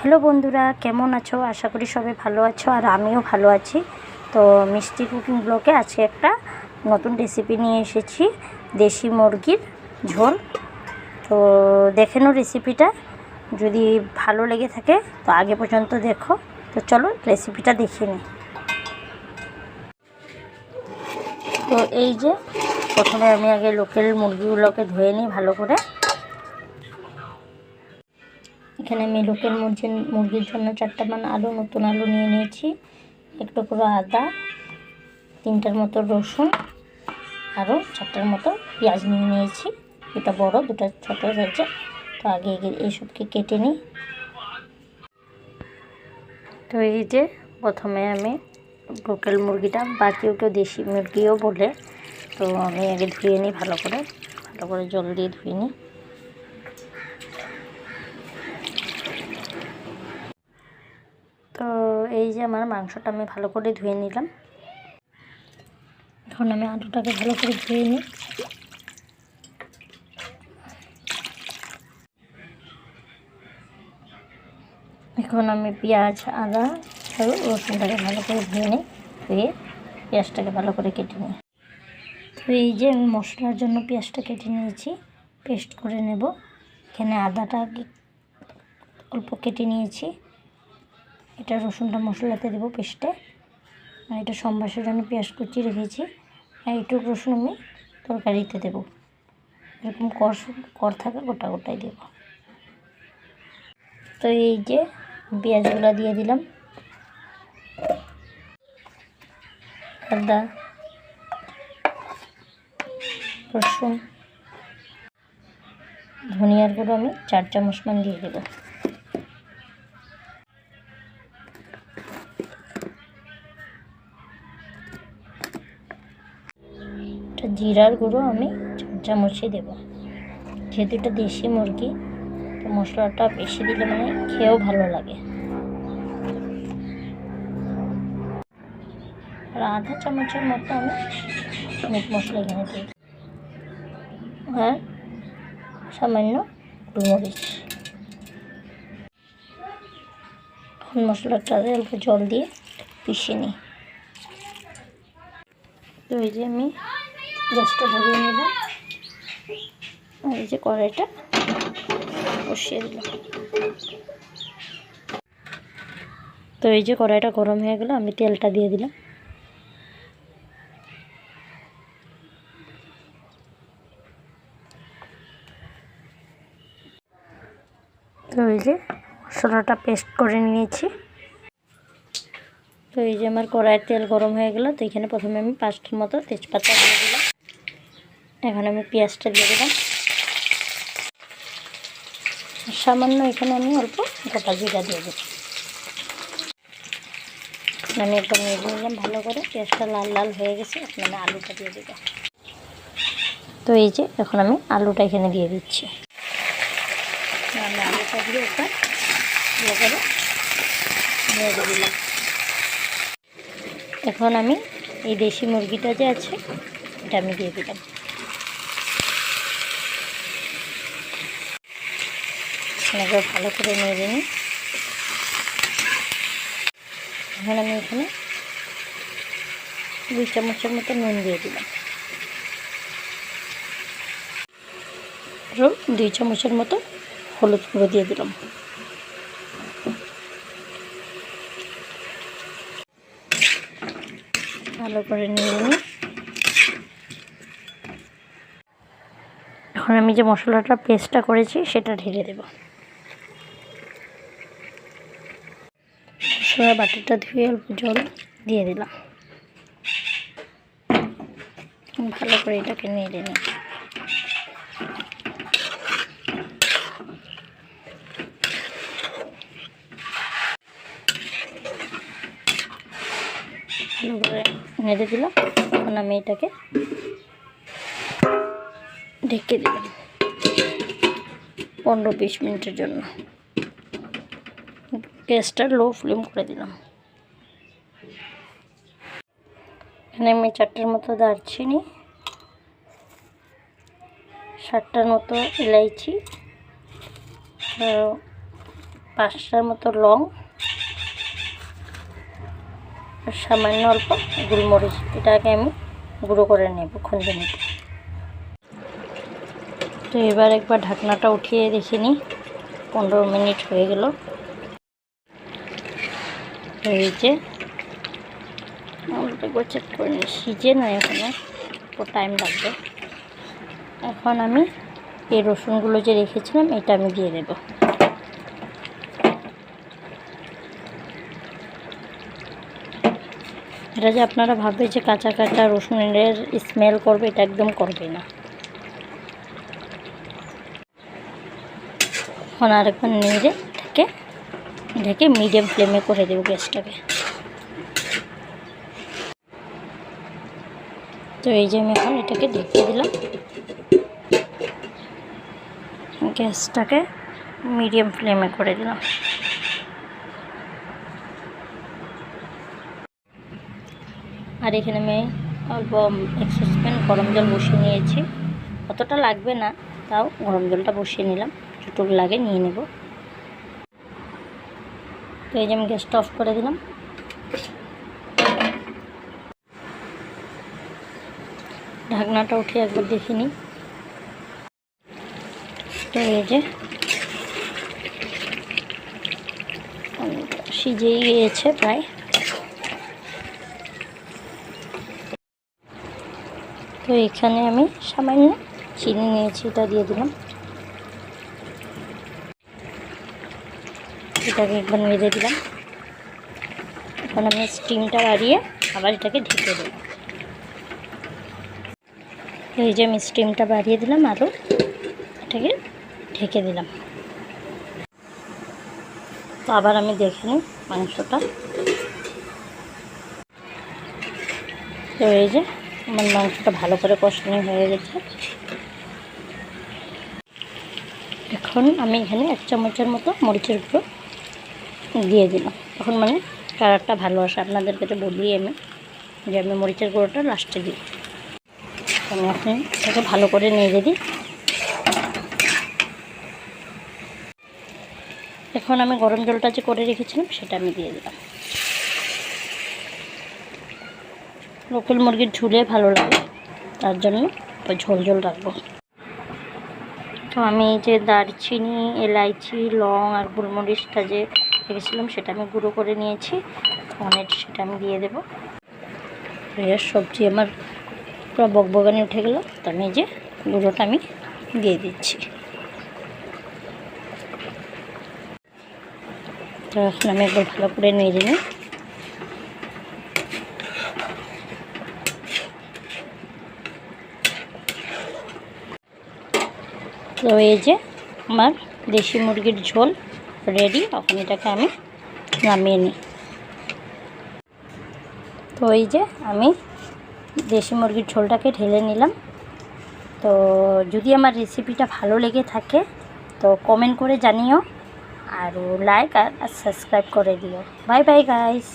Hello বন্ধুরা, কেমন আছো? আশা করি সবাই ভালো আছো আর আমিও ভালো আছি। তো মিষ্টি কুকিং ব্লকে আজকে একটা নতুন রেসিপি নিয়ে এসেছি, দেশি মুরগির ঝোল। তো দেখে নাও রেসিপিটা যদি ভালো লেগে থাকে তো আগে পর্যন্ত দেখো। তো চলো রেসিপিটা দেখে নিই। তো এই যে, প্রথমে আমি আগে লোকাল মুরগিগুলোকে ধুয়ে নিই ভালো করে। এখানে আমি লোকের মুরগি মুরগির জন্য চারটা মান আলু, নতুন আলু নিয়ে নিয়েছি। একটু করে আদা, তিনটার মতো রসুন আরও চারটার মতো পেঁয়াজ নিয়ে নিয়েছি। দুটা বড়, দুটা ছোট রয়েছে তো আগে এইসবকে কেটে নিই। তো এই যে প্রথমে আমি লোকাল মুরগিটা বা কেউ কেউ দেশি মুরগিও বলে, তো আমি আগে ধুয়ে নিই ভালো করে। ভালো করে জল দিয়ে ধুয়ে নিই তো এই যে আমার মাংসটা আমি ভালো করে ধুয়ে নিলাম। এখন আমি আলুটাকে ভালো করে ধুয়ে নিই। এখন আমি পেঁয়াজ, আদা আর রসুনটাকে ভালো করে ধুয়ে নিই, ধুয়ে পেঁয়াজটাকে ভালো করে কেটে নিই। তো এই যে আমি মশলার জন্য পেঁয়াজটা কেটে নিয়েছি, পেস্ট করে নেব। এখানে আদাটা অল্প কেটে নিয়েছি। এটা রসুনটা মশলাতে দেবো পেস্টে। আর এটা সম্বাসের জন্য পেঁয়াজ কুচি রেখেছি। আর এইটুকু রসুন আমি তরকারিতে দেবো। এরকম কর কর থাকে গোটা গোটাই দেবো। তো এই যে পেঁয়াজগুলো দিয়ে দিলাম। আদা রসুন, ধনিয়ার গুঁড়ো আমি চার চামচ মান দিয়ে দেবো। এটা জিরার গুঁড়ো আমি চার চামচই দেবো। যেহেতু এটা দেশি মুরগি, তো মশলাটা বেশি দিলে মানে খেয়েও ভালো লাগে। আর আধা চামচের মতো আমি মিট মশলা এখানে দিই আর সামান্য গোলমরিচ। এখন মশলাটাতে অল্প জল দিয়ে পিষে নিই। তো এই যে আমি গ্যাসটা ধরিয়ে আর এই যে কড়াইটা বসিয়ে দিলাম। তো এই যে কড়াইটা গরম হয়ে গেল, আমি তেলটা দিয়ে দিলাম। তো এই যে মশলাটা পেস্ট করে নিয়েছি। তো এই যে আমার কড়াইয়ের তেল গরম হয়ে গেল, তো এখানে প্রথমে আমি পাঁচটার মতো তেজপাতা দিয়ে দিলাম। এখন আমি পেঁয়াজটা দিয়ে দিলাম। সামান্য এখানে আমি অল্প গোটা জিরা দিয়ে দেবো আমি একদম নিয়ে নিলাম ভালো করে। পেঁয়াজটা লাল লাল হয়ে গেছে, এখন আমি আলুটা দিয়ে দেবো তো এই যে, এখন আমি আলুটা এখানে দিয়ে দিচ্ছি। আমি আলুটা দিয়ে একবার ভালো করে নেড়ে দিলাম। এখন আমি এই দেশি মুরগিটা যে আছে, এটা আমি দিয়ে দিলাম। একবার ভালো করে নেড়ে নিই। এখন আমি এখানে দুই চামচের মতো নুন দিয়ে দিলাম। দুই চামচের মতো হলুদ গুঁড়ো দিয়ে দিলাম। ভালো করে নিয়ে নিই। এখন আমি যে মশলাটা পেস্টটা করেছি সেটা ঢেলে দেব। মশলার বাটিটা ধুয়ে অল্প জল দিয়ে দিলাম। ভালো করে এটাকে নেড়ে নিই। ভালো করে নেড়ে দিলাম। এখন আমি এটাকে ঢেকে দিলাম। পনেরো বিশ মিনিটের জন্য। গ্যাসটা লো ফ্লেম করে দিলাম। এখানে আমি চারটার মতো দারচিনি সাতটার মতো এলাইচি পাঁচটার মতো লং সামান্য অল্প গোলমরিচ। এটাকে আমি গুঁড়ো করে নেব খুঁজে তো এবার একবার ঢাকনাটা উঠিয়ে দেখিনি, পনেরো মিনিট হয়ে গেল। যে আমরা একবার চেক করে নিই সিজে না, এখানে টাইম লাগবে। এখন আমি এই রসুনগুলো যে রেখেছিলাম, এটা আমি দিয়ে দেবো। এটা যে আপনারা ভাববে যে কাঁচা কাঁচা রসুনের স্মেল করবে, এটা একদম করবে না। এখন আরেকবার নেড়ে ঢেকে ঢেকে মিডিয়াম ফ্লেমে করে দেবো গ্যাসটাকে। তো এই যে আমি এখন এটাকে ঢেকে দিলাম। গ্যাসটাকে মিডিয়াম ফ্লেমে করে দিলাম। আর এখানে আমি অল্প এক সসপ্যান গরম জল বসিয়ে নিয়েছি। অতটা লাগবে না, তাও গরম জলটা বসিয়ে নিলাম। যতটুকু লাগে নিয়ে নেব। তো এই যে আমি গ্যাসটা অফ করে দিলাম। ঢাকনাটা উঠে একবার দেখে নিই। তো এই যে সিজেই গিয়েছে প্রায়। তো এখানে আমি সামান্য চিনি নিয়েছি, এটা দিয়ে দিলাম। এটাকে একবার মেরে দিলাম। এখন আমি স্টিমটা বাড়িয়ে আবার এটাকে ঢেকে দেব। এই যে আমি স্টিমটা বাড়িয়ে দিলাম আরও এটাকে ঢেকে দিলাম। তো আবার আমি দেখে নিই মাংসটা। তো এই যে আমার মাংসটা ভালো করে কষানো হয়ে গেছে। এখন আমি এখানে এক চামচের মতো মরিচের গুঁড়ো দিয়ে দিলাম। তখন মানে কালারটা ভালো আসে। আপনাদের কাছে বলি আমি যে আমি মরিচের গুঁড়োটা লাস্টে দিই। আমি আপনি এটাকে ভালো করে নিয়ে দিই। এখন আমি গরম জলটা যে করে রেখেছিলাম, সেটা আমি দিয়ে দিলাম। লোকাল মুরগির ঝুলে ভালো লাগে, তার জন্য ঝোল ঝোল রাখব। তো আমি যে দারচিনি, এলাইচি, লং আর গোলমরিচটা যে রেখেছিলাম সেটা আমি গুঁড়ো করে নিয়েছি। অনেক সেটা আমি দিয়ে দেবো। এর সবজি আমার পুরো বকবগানে উঠে গেল তো আমি যে গুঁড়োটা আমি দিয়ে দিচ্ছি। তো এখন আমি একবার ভালো করে নিয়ে নিই। তো এই যে আমার দেশি মুরগির ঝোল। রেডি তখন এটাকে আমি নামিয়ে নিই। তো এই যে আমি দেশি মুরগির ঝোলটাকে ঢেলে নিলাম। তো যদি আমার রেসিপিটা ভালো লেগে থাকে, তো কমেন্ট করে জানিও, আর লাইক আর সাবস্ক্রাইব করে দিও। Bye bye, guys.